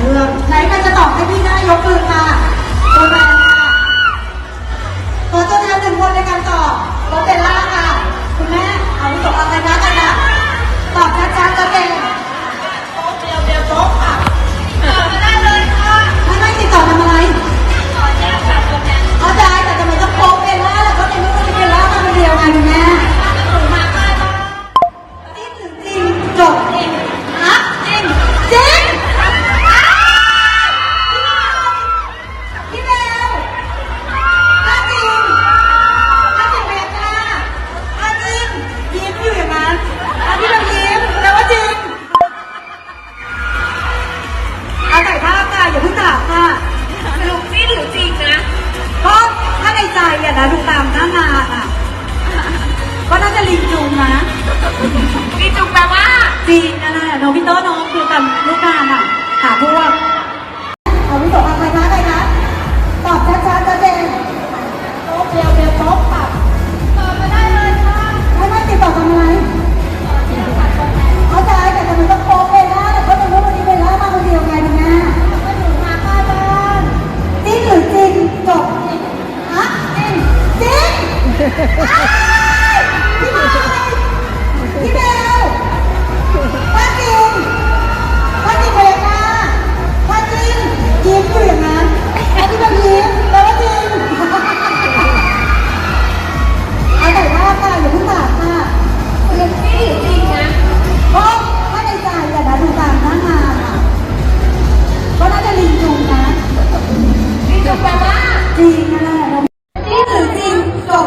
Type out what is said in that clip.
เรื่องไหนใครจะตอบให้พี่ได้ยกมือค่ะคนไหน แล้วดูตามหน้านาอะ ก็น่าจะลิงจุงนะลิงจุงแปลว่าจีนนะนะน้องพี่โต้น้องคือตามลูกตาอะหาพวกเอาพี่โต้อะไร พี่เบลป้าจินปาจินเบลนะปาจินยิ้มยู่อย่งั้นป้าจินแบบแล้วป้าจินอาแต่ว่าค่ะอย่าเพิ่งตากค่ะเรียนพี่จริงนะเพราถ้าในใจอยานดูตามหน้างานอะก็น่าจะลิงจุงนะลิงจุงแปลว่าจริงนะจริหรือจริงจบ